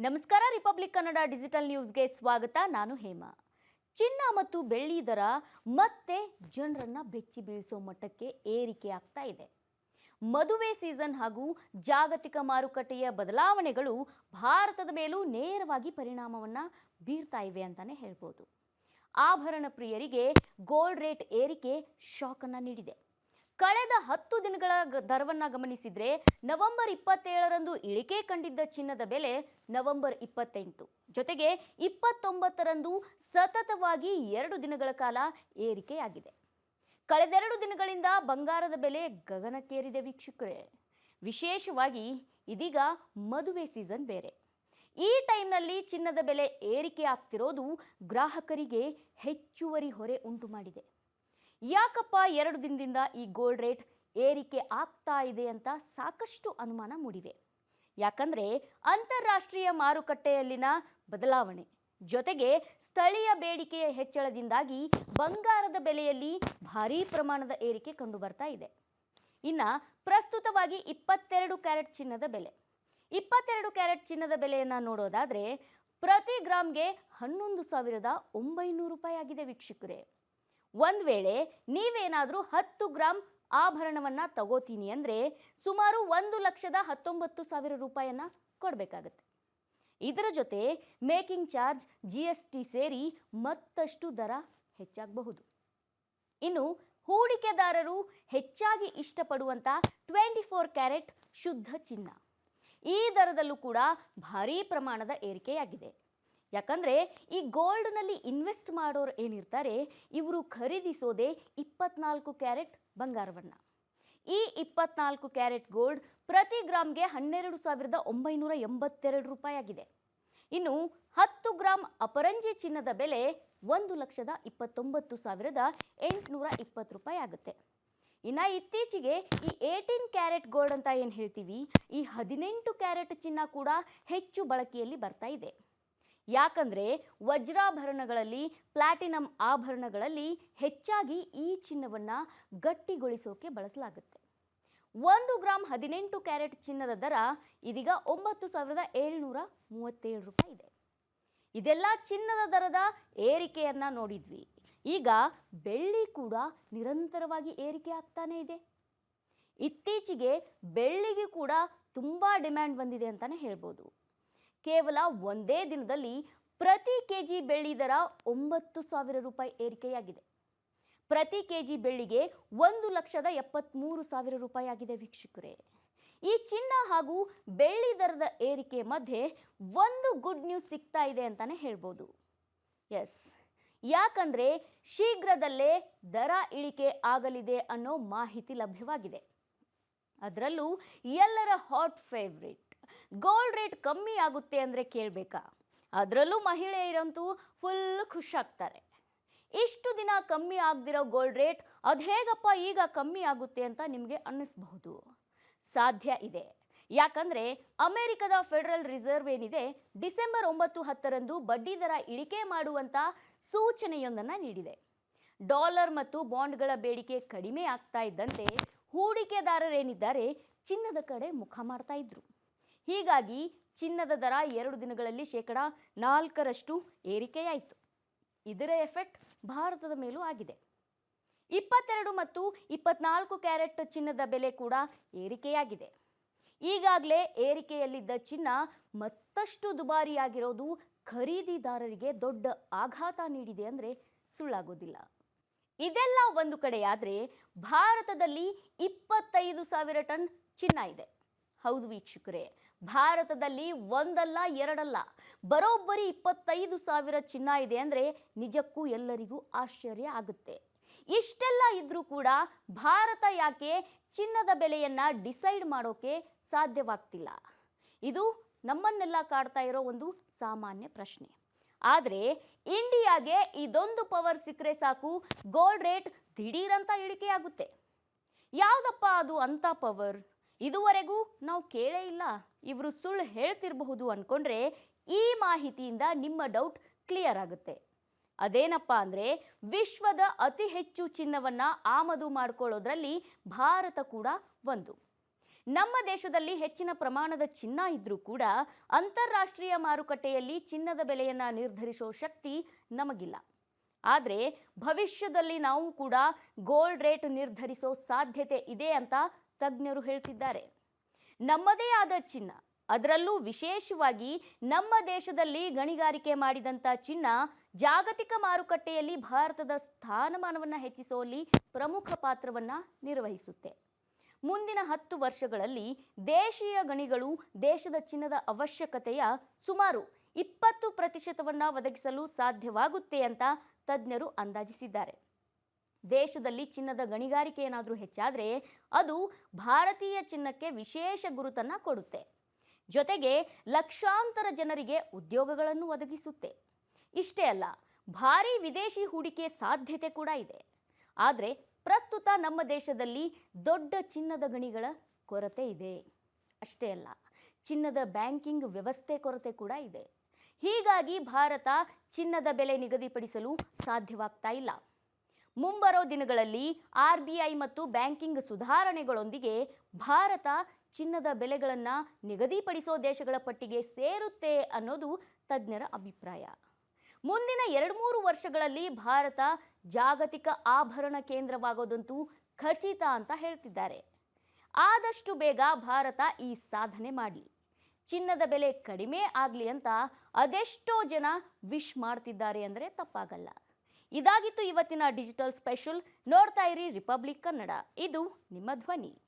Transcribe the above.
ನಮಸ್ಕಾರ, republic Kannada digital ನ್ಯೂಸ್ಗೆ ಸ್ವಾಗತ. ನಾನು ಹೇಮಾ. ಚಿನ್ನ ಮತ್ತು ಬೆಳ್ಳಿ ದರ ಮತ್ತೆ ಜನರನ್ನ ಬೆಚ್ಚಿ ಬೀಳಿಸೋ ಮಟ್ಟಕ್ಕೆ ಏರಿಕೆ ಆಗ್ತಾ ಇದೆ. ಮದುವೆ ಸೀಸನ್ ಹಾಗೂ ಜಾಗತಿಕ ಮಾರುಕಟ್ಟೆಯ ಬದಲಾವಣೆಗಳು ಭಾರತದ ಮೇಲೂ ನೇರವಾಗಿ ಪರಿಣಾಮವನ್ನ ಬೀರ್ತಾ ಇವೆ ಅಂತಾನೆ ಹೇಳ್ಬೋದು. ಆಭರಣ ಪ್ರಿಯರಿಗೆ ಗೋಲ್ಡ್ ರೇಟ್ ಏರಿಕೆ ಶಾಕನ್ನು ನೀಡಿದೆ. ಕಳೆದ ಹತ್ತು ದಿನಗಳ ದರವನ್ನು ಗಮನಿಸಿದರೆ ನವೆಂಬರ್ ಇಪ್ಪತ್ತೇಳರಂದು ಇಳಿಕೆ ಕಂಡಿದ್ದ ಚಿನ್ನದ ಬೆಲೆ ನವೆಂಬರ್ ಇಪ್ಪತ್ತೆಂಟು. ಜೊತೆಗೆ ಇಪ್ಪತ್ತೊಂಬತ್ತರಂದು ಸತತವಾಗಿ ಎರಡು ದಿನಗಳ ಕಾಲ ಏರಿಕೆಯಾಗಿದೆ. ಕಳೆದೆರಡು ದಿನಗಳಿಂದ ಬಂಗಾರದ ಬೆಲೆ ಗಗನಕ್ಕೇರಿದೆ ವೀಕ್ಷಕರೇ. ವಿಶೇಷವಾಗಿ ಇದೀಗ ಮದುವೆ ಸೀಸನ್ ಬೇರೆ. ಈ ಟೈಮ್ನಲ್ಲಿ ಚಿನ್ನದ ಬೆಲೆ ಏರಿಕೆ ಆಗ್ತಿರೋದು ಗ್ರಾಹಕರಿಗೆ ಹೆಚ್ಚುವರಿ ಹೊರೆ ಉಂಟು ಮಾಡಿದೆ ಯಾಕಪ್ಪ ಎರಡು ದಿನದಿಂದ ಈ ಗೋಲ್ಡ್ ರೇಟ್ ಏರಿಕೆ ಆಗ್ತಾ ಇದೆ ಅಂತ ಸಾಕಷ್ಟು ಅನುಮಾನ ಮೂಡಿವೆ. ಯಾಕಂದ್ರೆ ಅಂತಾರಾಷ್ಟ್ರೀಯ ಮಾರುಕಟ್ಟೆಯಲ್ಲಿನ ಬದಲಾವಣೆ ಜೊತೆಗೆ ಸ್ಥಳೀಯ ಬೇಡಿಕೆಯ ಹೆಚ್ಚಳದಿಂದಾಗಿ ಬಂಗಾರದ ಬೆಲೆಯಲ್ಲಿ ಭಾರೀ ಪ್ರಮಾಣದ ಏರಿಕೆ ಕಂಡುಬರ್ತಾ ಇದೆ. ಇನ್ನ ಪ್ರಸ್ತುತವಾಗಿ ಇಪ್ಪತ್ತೆರಡು ಕ್ಯಾರೆಟ್ ಚಿನ್ನದ ಬೆಲೆ. ಇಪ್ಪತ್ತೆರಡು ಕ್ಯಾರೆಟ್ ಚಿನ್ನದ ಬೆಲೆಯನ್ನು ನೋಡೋದಾದ್ರೆ ಪ್ರತಿ ಗ್ರಾಮ್ಗೆ ಹನ್ನೊಂದು ಸಾವಿರದ ಒಂಬೈನೂರು ರೂಪಾಯಿ ಆಗಿದೆ ವೀಕ್ಷಕರೇ. ಒಂದು ವೇಳೆ ನೀವೇನಾದರೂ ಹತ್ತು ಗ್ರಾಮ್ ಆಭರಣವನ್ನು ತಗೋತೀನಿ ಅಂದರೆ ಸುಮಾರು ಒಂದು ಲಕ್ಷದ ಹತ್ತೊಂಬತ್ತು ಸಾವಿರ ರೂಪಾಯಿಯನ್ನು ಕೊಡಬೇಕಾಗತ್ತೆ. ಇದರ ಜೊತೆ making charge G S T ಸೇರಿ ಮತ್ತಷ್ಟು ದರ ಹೆಚ್ಚಾಗಬಹುದು. ಇನ್ನು ಹೂಡಿಕೆದಾರರು ಹೆಚ್ಚಾಗಿ ಇಷ್ಟಪಡುವಂಥ ಟ್ವೆಂಟಿ ಫೋರ್ ಕ್ಯಾರೆಟ್ ಶುದ್ಧ ಚಿನ್ನ. ಈ ದರದಲ್ಲೂ ಕೂಡ ಭಾರೀ ಪ್ರಮಾಣದ ಏರಿಕೆಯಾಗಿದೆ. ಯಾಕಂದ್ರೆ ಈ ಗೋಲ್ಡ್ನಲ್ಲಿ ಇನ್ವೆಸ್ಟ್ ಮಾಡೋರು ಏನಿರ್ತಾರೆ, ಇವರು ಖರೀದಿಸೋದೇ ಇಪ್ಪತ್ನಾಲ್ಕು ಕ್ಯಾರೆಟ್ ಬಂಗಾರವನ್ನು. ಈ ಇಪ್ಪತ್ನಾಲ್ಕು ಕ್ಯಾರೆಟ್ ಗೋಲ್ಡ್ ಪ್ರತಿ ಗ್ರಾಮ್ಗೆ ಹನ್ನೆರಡು ಸಾವಿರದ ಒಂಬೈನೂರ ಎಂಬತ್ತೆರಡು ರೂಪಾಯಿ ಆಗಿದೆ. ಇನ್ನು ಹತ್ತು ಗ್ರಾಮ್ ಅಪರಂಜಿ ಚಿನ್ನದ ಬೆಲೆ ಒಂದು ಲಕ್ಷದ ಇಪ್ಪತ್ತೊಂಬತ್ತು ಸಾವಿರದ ಎಂಟುನೂರ ಇಪ್ಪತ್ತು ರೂಪಾಯಿ ಆಗುತ್ತೆ. ಇನ್ನು ಇತ್ತೀಚೆಗೆ ಈ ಏಯ್ಟೀನ್ ಕ್ಯಾರೆಟ್ ಗೋಲ್ಡ್ ಅಂತ ಏನು ಹೇಳ್ತೀವಿ, ಈ ಹದಿನೆಂಟು ಕ್ಯಾರೆಟ್ ಚಿನ್ನ ಕೂಡ ಹೆಚ್ಚು ಬಳಕೆಯಲ್ಲಿ ಬರ್ತಾ ಇದೆ. ಯಾಕಂದ್ರೆ ವಜ್ರಾಭರಣಗಳಲ್ಲಿ, ಪ್ಲಾಟಿನಂ ಆಭರಣಗಳಲ್ಲಿ ಹೆಚ್ಚಾಗಿ ಈ ಚಿನ್ನವನ್ನ ಗಟ್ಟಿಗೊಳಿಸೋಕೆ ಬಳಸಲಾಗುತ್ತೆ. ಒಂದು ಗ್ರಾಮ್ ಹದಿನೆಂಟು ಕ್ಯಾರೆಟ್ ಚಿನ್ನದ ದರ ಇದೀಗ ಒಂಬತ್ತು ಸಾವಿರದ ಏಳ್ನೂರ ಮೂವತ್ತೇಳು ರೂಪಾಯಿ ಇದೆ. ಇದೆಲ್ಲ ಚಿನ್ನದ ದರದ ಏರಿಕೆಯನ್ನು ನೋಡಿದ್ವಿ. ಈಗ ಬೆಳ್ಳಿ ಕೂಡ ನಿರಂತರವಾಗಿ ಏರಿಕೆ ಆಗ್ತಾನೇ ಇದೆ. ಇತ್ತೀಚೆಗೆ ಬೆಳ್ಳಿಗೆ ಕೂಡ ತುಂಬಾ ಡಿಮ್ಯಾಂಡ್ ಬಂದಿದೆ ಅಂತಾನೆ ಹೇಳ್ಬೋದು. ಕೇವಲ ಒಂದೇ ದಿನದಲ್ಲಿ ಪ್ರತಿ ಕೆ ಜಿ ಬೆಳ್ಳಿ ದರ ಒಂಬತ್ತು ಸಾವಿರ ರೂಪಾಯಿ ಏರಿಕೆಯಾಗಿದೆ. ಪ್ರತಿ ಕೆ ಜಿ ಬೆಳ್ಳಿಗೆ ಒಂದು ಲಕ್ಷದ ಎಪ್ಪತ್ತ್ಮೂರು ಸಾವಿರ ರೂಪಾಯಿ ಆಗಿದೆ ವೀಕ್ಷಕರೇ. ಈ ಚಿನ್ನ ಹಾಗೂ ಬೆಳ್ಳಿ ದರದ ಏರಿಕೆ ಮಧ್ಯೆ ಒಂದು ಗುಡ್ ನ್ಯೂಸ್ ಸಿಗ್ತಾ ಇದೆ ಅಂತಾನೆ ಹೇಳ್ಬೋದು. ಎಸ್, ಯಾಕಂದ್ರೆ ಶೀಘ್ರದಲ್ಲೇ ದರ ಇಳಿಕೆ ಆಗಲಿದೆ ಅನ್ನೋ ಮಾಹಿತಿ ಲಭ್ಯವಾಗಿದೆ. ಅದರಲ್ಲೂ ಎಲ್ಲರ ಹಾಟ್ ಫೇವ್ರೇಟ್. ಗೋಲ್ಡ್ ರೇಟ್ ಕಮ್ಮಿ ಆಗುತ್ತೆ ಅಂದರೆ ಕೇಳಬೇಕಾ? ಅದರಲ್ಲೂ ಮಹಿಳೆಯರಂತೂ ಫುಲ್ ಖುಷಾಗ್ತಾರೆ ಇಷ್ಟು ದಿನ ಕಮ್ಮಿ ಆಗದಿರೋ ಗೋಲ್ಡ್ ರೇಟ್ ಅದು ಹೇಗಪ್ಪ ಈಗ ಕಮ್ಮಿ ಆಗುತ್ತೆ ಅಂತ ನಿಮಗೆ ಅನ್ನಿಸ್ಬಹುದು? ಸಾಧ್ಯ ಇದೆ. ಯಾಕಂದರೆ ಅಮೆರಿಕದ ಫೆಡರಲ್ ರಿಸರ್ವ್ ಏನಿದೆ, ಡಿಸೆಂಬರ್ ಒಂಬತ್ತು ಹತ್ತರಂದು ಬಡ್ಡಿದರ ಇಳಿಕೆ ಮಾಡುವಂಥ ಸೂಚನೆಯೊಂದನ್ನು ನೀಡಿದೆ. ಡಾಲರ್ ಮತ್ತು ಬಾಂಡ್ಗಳ ಬೇಡಿಕೆ ಕಡಿಮೆ ಆಗ್ತಾ ಇದ್ದಂತೆ ಹೂಡಿಕೆದಾರರೇನಿದ್ದಾರೆ, ಚಿನ್ನದ ಕಡೆ ಮುಖ ಮಾಡ್ತಾ ಇದ್ರು. ಹೀಗಾಗಿ ಚಿನ್ನದ ದರ ಎರಡು ದಿನಗಳಲ್ಲಿ ಶೇಕಡ ನಾಲ್ಕರಷ್ಟು ಏರಿಕೆಯಾಯಿತು. ಇದರ ಎಫೆಕ್ಟ್ ಭಾರತದ ಮೇಲೂ ಆಗಿದೆ. ಇಪ್ಪತ್ತೆರಡು ಮತ್ತು ಇಪ್ಪತ್ನಾಲ್ಕು ಕ್ಯಾರೆಟ್ ಚಿನ್ನದ ಬೆಲೆ ಕೂಡ ಏರಿಕೆಯಾಗಿದೆ. ಈಗಾಗಲೇ ಏರಿಕೆಯಲ್ಲಿದ್ದ ಚಿನ್ನ ಮತ್ತಷ್ಟು ದುಬಾರಿಯಾಗಿರೋದು ಖರೀದಿದಾರರಿಗೆ ದೊಡ್ಡ ಆಘಾತ ನೀಡಿದೆ ಅಂದರೆ ಸುಳ್ಳಾಗೋದಿಲ್ಲ. ಇದೆಲ್ಲ ಒಂದು ಕಡೆಯಾದರೆ ಭಾರತದಲ್ಲಿ ಇಪ್ಪತ್ತೈದು ಸಾವಿರ ಟನ್ ಚಿನ್ನ ಇದೆ. ಹೌದು ವೀಕ್ಷಕರೇ, ಭಾರತದಲ್ಲಿ ಒಂದಲ್ಲ, ಎರಡಲ್ಲ, ಬರೋಬ್ಬರಿ ಇಪ್ಪತ್ತೈದು ಸಾವಿರ ಚಿನ್ನ ಇದೆ ಅಂದರೆ ನಿಜಕ್ಕೂ ಎಲ್ಲರಿಗೂ ಆಶ್ಚರ್ಯ ಆಗುತ್ತೆ. ಇಷ್ಟೆಲ್ಲ ಇದ್ದರೂ ಕೂಡ ಭಾರತ ಯಾಕೆ ಚಿನ್ನದ ಬೆಲೆಯನ್ನ ಡಿಸೈಡ್ ಮಾಡೋಕೆ ಸಾಧ್ಯವಾಗ್ತಿಲ್ಲ? ಇದು ನಮ್ಮನ್ನೆಲ್ಲ ಕಾಡ್ತಾ ಇರೋ ಒಂದು ಸಾಮಾನ್ಯ ಪ್ರಶ್ನೆ. ಆದರೆ ಇಂಡಿಯಾಗೆ ಇದೊಂದು ಪವರ್ ಸಿಕ್ಕರೆ ಸಾಕು, ಗೋಲ್ಡ್ ರೇಟ್ ದಿಢೀರಂತ ಇಳಿಕೆಯಾಗುತ್ತೆ ಯಾವುದಪ್ಪ ಅದು ಅಂತ ಪವರ್? ಇದುವರೆಗೂ ನಾವು ಕೇಳೇ ಇಲ್ಲ. ಇವರು ಸುಳ್ಳು ಹೇಳ್ತಿರಬಹುದು ಅನ್ಕೊಂಡ್ರೆ ಈ ಮಾಹಿತಿಯಿಂದ ನಿಮ್ಮ ಡೌಟ್ ಕ್ಲಿಯರ್ ಆಗುತ್ತೆ. ಅದೇನಪ್ಪ ಅಂದರೆ ವಿಶ್ವದ ಅತಿ ಹೆಚ್ಚು ಚಿನ್ನವನ್ನ ಆಮದು ಮಾಡ್ಕೊಳ್ಳೋದ್ರಲ್ಲಿ ಭಾರತ ಕೂಡ ಒಂದು. ನಮ್ಮ ದೇಶದಲ್ಲಿ ಹೆಚ್ಚಿನ ಪ್ರಮಾಣದ ಚಿನ್ನ ಇದ್ದರೂ ಕೂಡ ಅಂತಾರಾಷ್ಟ್ರೀಯ ಮಾರುಕಟ್ಟೆಯಲ್ಲಿ ಚಿನ್ನದ ಬೆಲೆಯನ್ನ ನಿರ್ಧರಿಸೋ ಶಕ್ತಿ ನಮಗಿಲ್ಲ. ಆದರೆ ಭವಿಷ್ಯದಲ್ಲಿ ನಾವು ಕೂಡ ಗೋಲ್ಡ್ ರೇಟ್ ನಿರ್ಧರಿಸೋ ಸಾಧ್ಯತೆ ಇದೆ ಅಂತ ತಜ್ಞರು ಹೇಳ್ತಿದ್ದಾರೆ. ನಮ್ಮದೇ ಆದ ಚಿನ್ನ, ಅದರಲ್ಲೂ ವಿಶೇಷವಾಗಿ ನಮ್ಮ ದೇಶದಲ್ಲಿ ಗಣಿಗಾರಿಕೆ ಮಾಡಿದಂಥ ಚಿನ್ನ ಜಾಗತಿಕ ಮಾರುಕಟ್ಟೆಯಲ್ಲಿ ಭಾರತದ ಸ್ಥಾನಮಾನವನ್ನು ಹೆಚ್ಚಿಸುವಲ್ಲಿ ಪ್ರಮುಖ ಪಾತ್ರವನ್ನು ನಿರ್ವಹಿಸುತ್ತೆ. ಮುಂದಿನ ಹತ್ತು ವರ್ಷಗಳಲ್ಲಿ ದೇಶೀಯ ಗಣಿಗಳು ದೇಶದ ಚಿನ್ನದ ಅವಶ್ಯಕತೆಯ ಸುಮಾರು ಇಪ್ಪತ್ತು ಪ್ರತಿಶತವನ್ನು ಒದಗಿಸಲು ಸಾಧ್ಯವಾಗುತ್ತೆ ಅಂತ ತಜ್ಞರು ಅಂದಾಜಿಸಿದ್ದಾರೆ. ದೇಶದಲ್ಲಿ ಚಿನ್ನದ ಗಣಿಗಾರಿಕೆ ಏನಾದರೂ ಹೆಚ್ಚಾದರೆ ಅದು ಭಾರತೀಯ ಚಿನ್ನಕ್ಕೆ ವಿಶೇಷ ಗುರುತನ್ನು ಕೊಡುತ್ತೆ. ಜೊತೆಗೆ ಲಕ್ಷಾಂತರ ಜನರಿಗೆ ಉದ್ಯೋಗಗಳನ್ನು ಒದಗಿಸುತ್ತೆ. ಇಷ್ಟೇ ಅಲ್ಲ, ಭಾರಿ ವಿದೇಶಿ ಹೂಡಿಕೆ ಸಾಧ್ಯತೆ ಕೂಡ ಇದೆ. ಆದರೆ ಪ್ರಸ್ತುತ ನಮ್ಮ ದೇಶದಲ್ಲಿ ದೊಡ್ಡ ಚಿನ್ನದ ಗಣಿಗಳ ಕೊರತೆ ಇದೆ. ಅಷ್ಟೇ ಅಲ್ಲ, ಚಿನ್ನದ ಬ್ಯಾಂಕಿಂಗ್ ವ್ಯವಸ್ಥೆ ಕೊರತೆ ಕೂಡ ಇದೆ. ಹೀಗಾಗಿ ಭಾರತ ಚಿನ್ನದ ಬೆಲೆ ನಿಗದಿಪಡಿಸಲು ಸಾಧ್ಯವಾಗ್ತಾ ಇಲ್ಲ. ಮುಂಬರೋ ದಿನಗಳಲ್ಲಿ ಆರ್ ಬಿ ಐ ಮತ್ತು ಬ್ಯಾಂಕಿಂಗ್ ಸುಧಾರಣೆಗಳೊಂದಿಗೆ ಭಾರತ ಚಿನ್ನದ ಬೆಲೆಗಳನ್ನು ನಿಗದಿಪಡಿಸೋ ದೇಶಗಳ ಪಟ್ಟಿಗೆ ಸೇರುತ್ತೆ ಅನ್ನೋದು ತಜ್ಞರ ಅಭಿಪ್ರಾಯ. ಮುಂದಿನ ಎರಡು ಮೂರು ವರ್ಷಗಳಲ್ಲಿ ಭಾರತ ಜಾಗತಿಕ ಆಭರಣ ಕೇಂದ್ರವಾಗೋದಂತೂ ಖಚಿತ ಅಂತ ಹೇಳ್ತಿದ್ದಾರೆ. ಆದಷ್ಟು ಬೇಗ ಭಾರತ ಈ ಸಾಧನೆ ಮಾಡಲಿ. ಚಿನ್ನದ ಬೆಲೆ ಕಡಿಮೆ ಆಗಲಿ ಅಂತ ಅದೆಷ್ಟೋ ಜನ ವಿಶ್ ಮಾಡ್ತಿದ್ದಾರೆ ಅಂದರೆ ತಪ್ಪಾಗಲ್ಲ. ಇದಾಗಿತ್ತು ಇವತ್ತಿನ ಡಿಜಿಟಲ್ ಸ್ಪೆಷಲ್. ನೋಡ್ತಾ ಇರಿ ರಿಪಬ್ಲಿಕ್ ಕನ್ನಡ. ಇದು ನಿಮ್ಮ ಧ್ವನಿ.